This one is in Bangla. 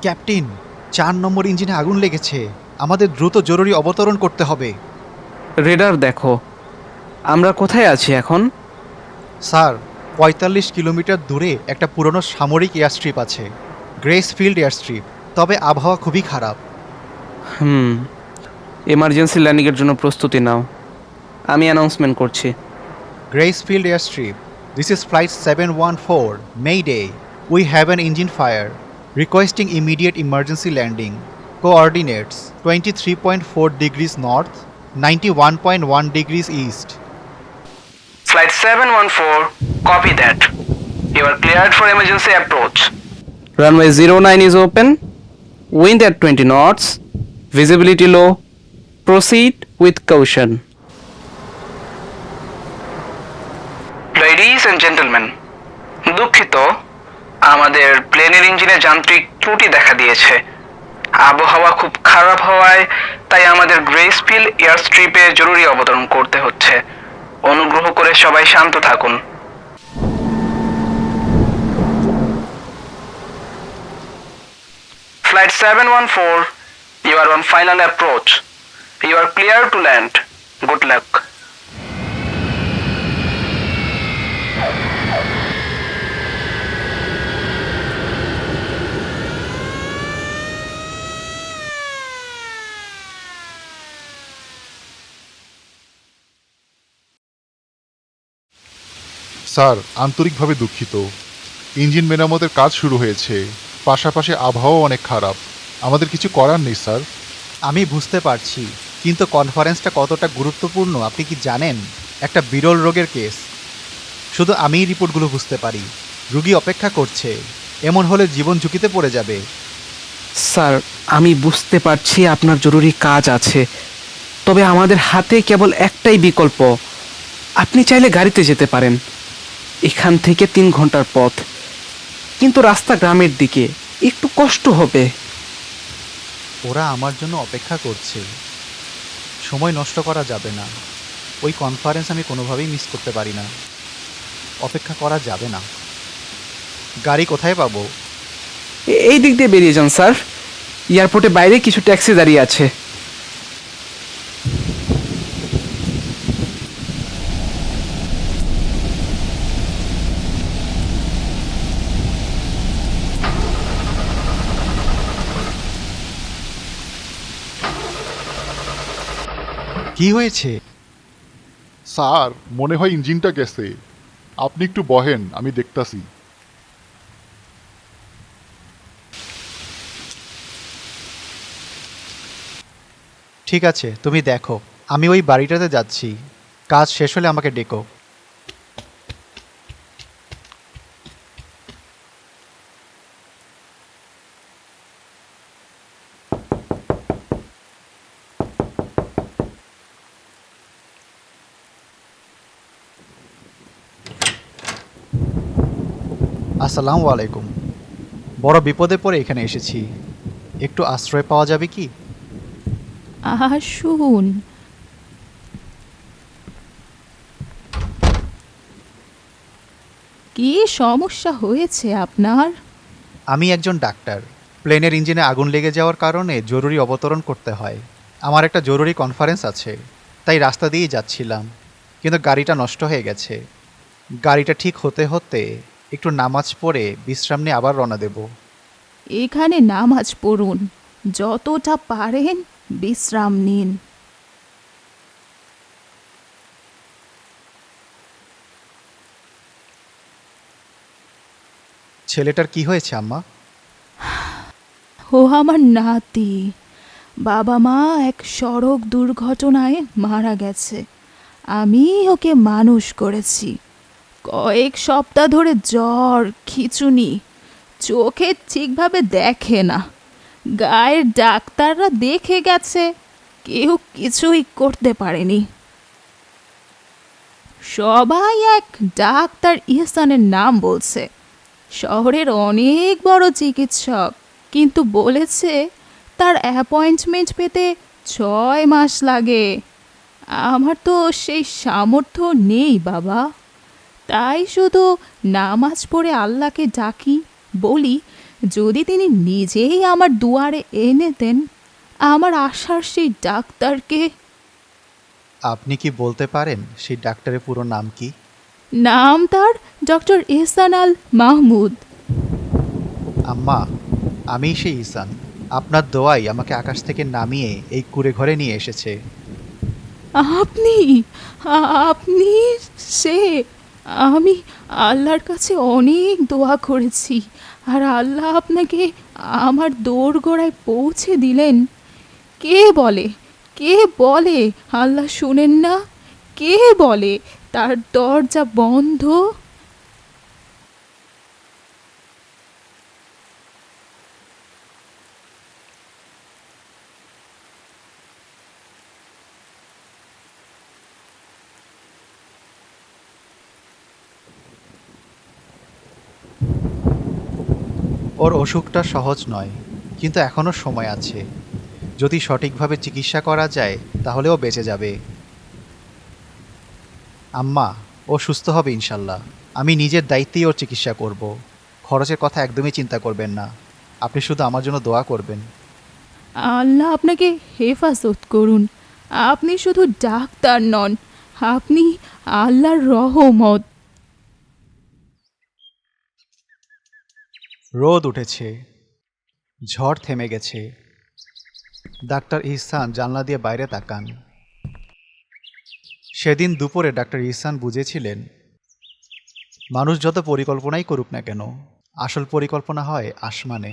ক্যাপ্টেন চার নম্বর ইঞ্জিনে আগুন লেগেছে। আমাদের দ্রুত জরুরি অবতরণ করতে হবে। রেডার দেখো। আমরা কোথায় আছি এখন? স্যার পঁয়তাল্লিশ কিলোমিটার দূরে একটা পুরনো সামরিক এয়ারস্ট্রিপ আছে গ্রেস ফিল্ড এয়ারস্ট্রিপ। তবে আবহাওয়া খুবই খারাপ। হুম। এমার্জেন্সি ল্যান্ডিংয়ের জন্য প্রস্তুতি নাও। আমি অ্যানাউন্সমেন্ট করছি। Grace is flight seven one four 714, day we have an engine fire. Requesting immediate emergency landing. Coordinates 23.4 degrees north, 91.1 degrees east. Flight seven one four copy that you are cleared for emergency approach runway zero nine is open wind at twenty knots visibility low proceed with caution ladies and gentleman দুঃখিত আমাদের প্লেনের ইঞ্জিনে যান্ত্রিক ত্রুটি দেখা দিয়েছে। আবহাওয়া খুব খারাপ হওয়ায় তাই আমাদের গ্রেসফিল এয়ার স্ট্রিপে জরুরি অবতরণ করতে হচ্ছে। অনুগ্রহ করে সবাই শান্ত থাকুন। Flight seven one four you are on final approach you are clear to land good luck sir আন্তরিকভাবে দুঃখিত। ইঞ্জিন মেরামতের কাজ শুরু হয়েছে। পাশাপাশি আবহাওয়া অনেক খারাপ। আমাদের কিছু করার নেই স্যার। আমি বুঝতে পারছি কিন্তু কনফারেন্সটা কতটা গুরুত্বপূর্ণ আপনি কি জানেন? একটা বিরল রোগের কেস। শুধু আমিই রিপোর্টগুলো বুঝতে পারি। রুগী অপেক্ষা করছে। এমন হলে জীবন ঝুঁকিতে পড়ে যাবে। স্যার আমি বুঝতে পারছি আপনার জরুরি কাজ আছে। তবে আমাদের হাতে কেবল একটাই বিকল্প। আপনি চাইলে গাড়িতে যেতে পারেন। এখান থেকে তিন ঘণ্টার পথ। কিন্তু রাস্তা গ্রামের দিকে একটু কষ্ট হবে। ওরা আমার জন্য অপেক্ষা করছে। সময় নষ্ট করা যাবে না। ওই কনফারেন্স আমি কোনোভাবেই মিস করতে পারি না। অপেক্ষা করা যাবে না। গাড়ি কোথায় পাবো? এই দিক দিয়ে বেরিয়ে যান স্যার। এয়ারপোর্টে বাইরে কিছু ট্যাক্সি দাঁড়িয়ে আছে। কি হয়েছে? স্যার মনে হয় ইঞ্জিনটা গেছে। আপনি একটু বহেন আমি দেখতাছি। ঠিক আছে তুমি দেখো। আমি ওই বাড়িটাতে যাচ্ছি। কাজ শেষ হলে আমাকে ডেকো। আসসালামু আলাইকুম। বড় বিপদে পড়ে এখানে এসেছি। একটু আশ্রয় পাওয়া যাবে কি? আসুন কি সমস্যা হয়েছে আপনার? আমি একজন ডাক্তার। প্লেনের ইঞ্জিনে আগুন লেগে যাওয়ার কারণে জরুরি অবতরণ করতে হয়। আমার একটা জরুরি কনফারেন্স আছে তাই রাস্তা দিয়েই যাচ্ছিলাম। কিন্তু গাড়িটা নষ্ট হয়ে গেছে। গাড়িটা ঠিক হতে হতে একটু নামাজ পড়ে বিশ্রাম নিয়ে আবার রওনা দেব। এখানে নামাজ পড়ুন। যতটা পারেন বিশ্রাম নিন। ছেলেটার কি হয়েছে আম্মা? ও আমার নাতি। বাবা মা এক সড়ক দুর্ঘটনায় মারা গেছে। আমি ওকে মানুষ করেছি। কয়েক সপ্তাহ ধরে জ্বর, খিচুনি। চোখে ঠিকভাবে দেখে না। গায়ের ডাক্তাররা দেখে গেছে, কেউ কিছুই করতে পারেনি। সবাই এক ডাক্তার ইহসানের নাম বলছে। শহরের অনেক বড় চিকিৎসক, কিন্তু বলেছে তার অ্যাপয়েন্টমেন্ট পেতে ছয় মাস লাগে। আমার তো সেই সামর্থ্য নেই, বাবা। তাই শুধু নামাজ পড়ে আল্লাহকে ডাকি বলি যদি তিনি নিজেই আমার দুয়ারে এনে দেন আমার আশার সেই ডাক্তারকে আপনি কি বলতে পারেন সেই ডাক্তারের পুরো নাম কি? নাম তার ডক্টর ইহসান আল মাহমুদ। আম্মা আমি সেই ইসান আপনার দোয়াই আমাকে আকাশ থেকে নামিয়ে এই কুড়ে ঘরে নিয়ে এসেছে। আপনি আপনি সে আমি আল্লাহর কাছে অনেক দোয়া করেছি, আর আল্লাহ আপনাকে আমার দৌড় গোড়ায় পৌঁছে দিলেন। কে বলে? কে বলে? আল্লাহ শুনেন না। কে বলে? তার দরজা বন্ধ। ওর অসুখটা সহজ নয়, কিন্তু এখনও সময় আছে। যদি সঠিকভাবে চিকিৎসা করা যায় তাহলে ও বেঁচে যাবে। আম্মা, ও সুস্থ হবে ইনশাল্লাহ। আমি নিজের দায়িত্বেই ওর চিকিৎসা করব। খরচের কথা একদমই চিন্তা করবেন না। আপনি শুধু আমার জন্য দোয়া করবেন। আল্লাহ আপনাকে হেফাজত করুন। আপনি শুধু ডাক্তার নন, আপনি আল্লাহর রহমত। রোদ উঠেছে, ঝড় থেমে গেছে। ডাক্তার ইহসান জানলা দিয়ে বাইরে তাকান। সেদিন দুপুরে ডাক্তার ইহসান বুঝেছিলেন, মানুষ যত পরিকল্পনাই করুক না কেন, আসল পরিকল্পনা হয় আসমানে।